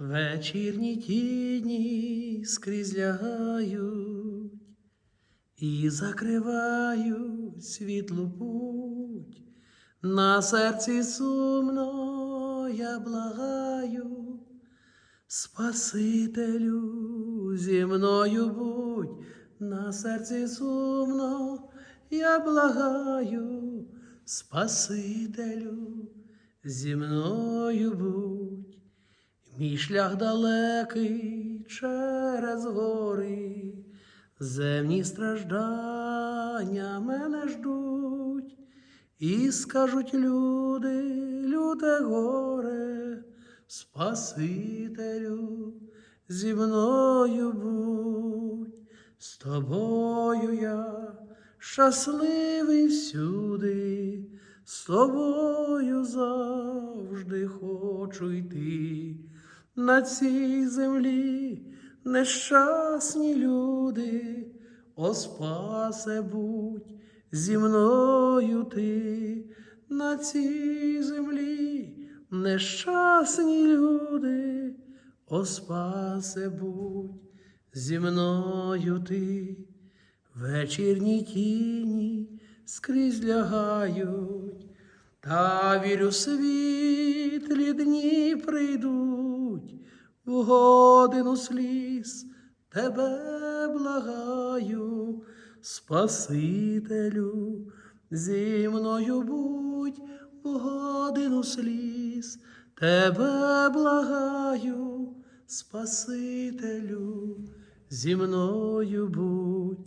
Вечірні тіні скрізь лягають і закривають світлу путь. На серці сумно я благаю, Спасителю зі мною будь, на серці сумно я благаю, Спасителю зі мною будь. Мій шлях далекий через гори, земні страждання мене ждуть, і скажуть люди, люде горе, Спасителю, зі мною будь, з тобою я щасливий всюди, з тобою завжди хочу йти. На цій землі нещасні люди, о спасе будь зі мною ти, на цій землі нещасні люди, о спасе будь зі мною ти, вечірні тіні скрізь лягають, та вірю, прийдуть, в годину сліз тебе благаю, Спасителю, зі мною будь, в годину сліз, тебе благаю, Спасителю, зі мною будь,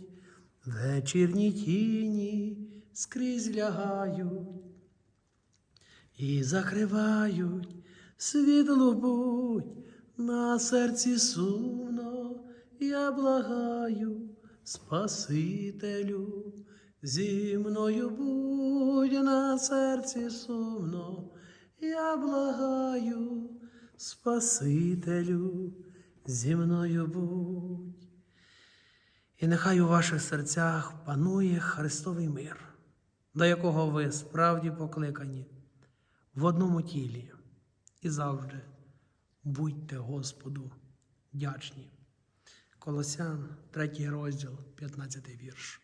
вечірні тіні скрізь лягають і закривають світлу будь на серці сумно, я благаю, Спасителю, зі мною будь на серці сумно, я благаю, Спасителю, зі мною будь. І нехай у ваших серцях панує Христовий мир, до якого ви справді покликані в одному тілі і завжди будьте Господу вдячні. Колосян, 3 розділ, 15 вірш.